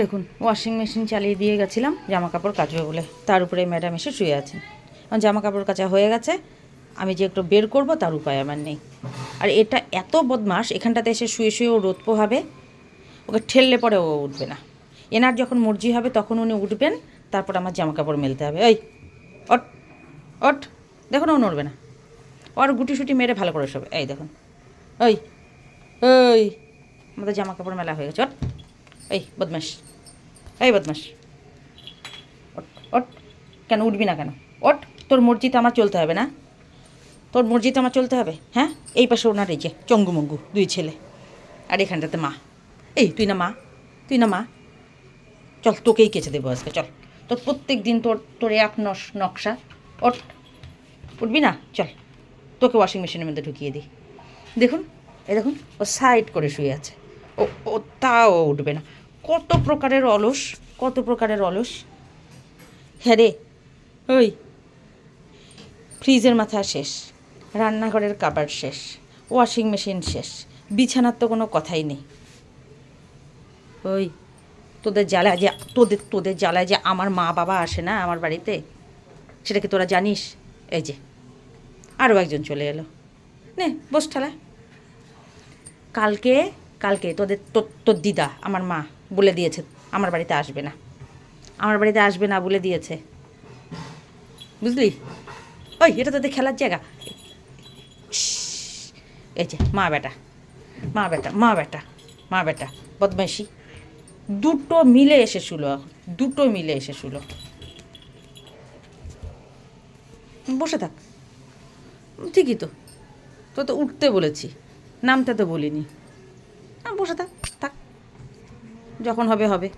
দেখুন washing machine চালিয়ে দিয়ে গেছিলাম জামা কাপড় কাচবে বলে। তার উপরে ম্যাডাম এসে শুয়ে আছেন আমার জামা কাপড় কাচা হয়ে গেছে, আমি যে একটু বের করব, তার উপায় আমার নেই। আর এটা এত বদমাস এখানটাতে এসে শুয়ে শুয়ে ও রোদ পোহাবে, ওকে ঠেললে পরে ও উঠবে না। এনার যখন মর্জি হবে, তখন উনি উঠবেন, তারপর আমার জামা কাপড় মেলতে হবে। ওই অট অট দেখুন ও নড়বে না। ওর গুটি সুটি মেরে ভালো করে শোবে। এই দেখুন ওই ওই আমাদের জামা কাপড় মেলা হয়ে গেছে অট এই বদমাস এই বদমাস ওট ওট কেন উঠবি না কেন? ওট তোর মর্জিতে আমার চলতে হবে না? তোর মর্জিতে আমার চলতে হবে? হ্যাঁ? এই পাশে ওনার এই যে চঙ্গু মঙ্গু দুই ছেলে। আর এখানটাতে মা। এই, তুই না মা? তুই না মা? চল, তোকেই কেচে দেবো আজকে, চল। তোর প্রত্যেক দিন তোর তোর এক নস নকশা। ওট উঠবি না? চল। তোকে ওয়াশিং মেশিনের মধ্যে ঢুকিয়ে দিই। দেখুন, এই দেখুন, ও সাইড করে শুয়ে আছে। ও ও, তাও উঠবে না। কত প্রকারের অলস, কত প্রকারের অলস। হ্যাঁ রে, ওই, ফ্রিজের মাথা শেষ, রান্নাঘরের কাবার শেষ, ওয়াশিং মেশিন শেষ, বিছানার তো কোনো কথাই নেই। ওই, তোদের জ্বালায় যে, তোদের তোদের জ্বালায় যে আমার মা বাবা আসে না আমার বাড়িতে, সেটা কি তোরা জানিস? এই যে আরও একজন চলে এলো। নে, বস ঠালা কালকে কালকে তোদের, তোর দিদা, আমার মা বলে দিয়েছে, আমার বাড়িতে আসবে না। আমার বাড়িতে আসবে না বলে দিয়েছে। বুঝলি? ওই, এটা তোদের খেলার জায়গা। এই যে, মা বেটা মা বেটা মা বেটা মা বেটা, বদমাইশি। দুটো মিলে এসে শুলো দুটো মিলে এসে শুলো বসে থাক। ঠিকই তো তো তো উঠতে বলেছি, নামতে তো বলিনি। বসে থাক থাক। যখন হবে হবে।